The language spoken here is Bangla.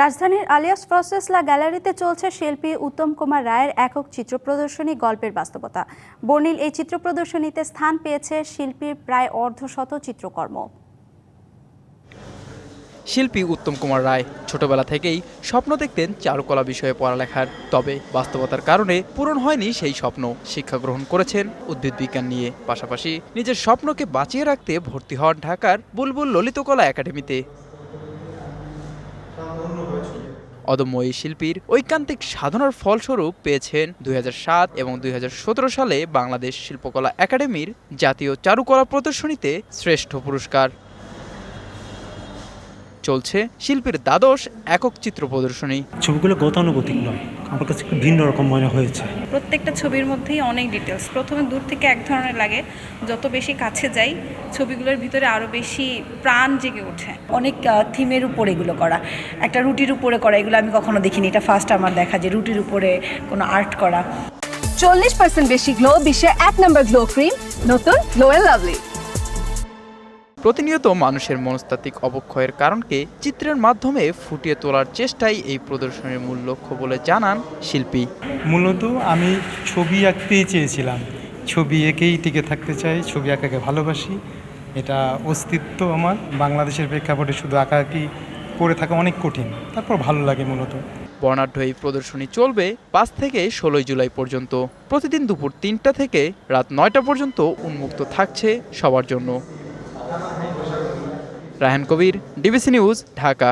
রাজধানীর আলিয়াস প্রসেসলা গ্যালারিতে চলছে শিল্পী উত্তম কুমার রায়ের একক চিত্র প্রদর্শনী গল্পের বাস্তবতা। বর্ণিল এই চিত্র প্রদর্শনীতে স্থান পেয়েছে শিল্পীর প্রায় অর্ধশত চিত্রকর্ম। শিল্পী উত্তম কুমার রায় ছোটবেলা থেকেই স্বপ্ন দেখতেন চারুকলা বিষয়ে পড়ালেখার। তবে বাস্তবতার কারণে পূরণ হয়নি সেই স্বপ্ন। শিক্ষা গ্রহণ করেছেন উদ্ভিদ বিজ্ঞান নিয়ে। পাশাপাশি নিজের স্বপ্নকে বাঁচিয়ে রাখতে ভর্তি হন ঢাকার বুলবুল ললিতকলা একাডেমিতে। অদম্য শিল্পীর ঐকান্তিক সাধনার ফলস্বরূপ পেয়েছেন দুই হাজার সাত এবং দুই হাজার সতেরো সালে বাংলাদেশ শিল্পকলা একাডেমির জাতীয় চারুকলা প্রদর্শনীতে শ্রেষ্ঠ পুরস্কার। চলছে শিল্পীর দ্বাদশ একক চিত্র প্রদর্শনী। ছবিগুলো গতানুগতিক নয় আমার কাছে একটু ভিন্ন রকম মনে হয়েছে। প্রত্যেকটা ছবির মধ্যেই অনেক ডিটেলস প্রথমে দূর থেকে এক ধরনের লাগে যত বেশি কাছে যাই ছবিগুলোর ভিতরে আরও বেশি প্রাণ জেগে ওঠে। অনেক থিমের উপরে এগুলো করা। একটা রুটির উপরে করা এগুলো আমি কখনো দেখিনি। এটা ফার্স্ট আমার দেখা যে রুটির উপরে কোনো আর্ট করা। চল্লিশ পার্সেন্ট বেশি গ্লো বিশ্বের এক নম্বর গ্লো ক্রিম নতুন গ্লো এন্ড লাভলি প্রতিনিয়ত মানুষের মনস্তাত্ত্বিক অবক্ষয়ের কারণকে চিত্রের মাধ্যমে ফুটিয়ে তোলার চেষ্টাই এই প্রদর্শনীর মূল লক্ষ্য বলে জানান শিল্পী। মূলত আমি ছবি আঁকতেই চেয়েছিলাম। ছবি এঁকেই টিকে থাকতে চাই ছবি আঁকাকে ভালোবাসি। এটা অস্তিত্ব আমার। বাংলাদেশের প্রেক্ষাপটে শুধু আঁকাআঁকি করে থাকা অনেক কঠিন তারপর ভালো লাগে মূলত। বর্ণাঢ্য এই প্রদর্শনী চলবে পাঁচ থেকে ষোলোই জুলাই পর্যন্ত। প্রতিদিন দুপুর তিনটা থেকে রাত নয়টা পর্যন্ত উন্মুক্ত থাকছে সবার জন্য। Raihan Kabir DBC news Dhaka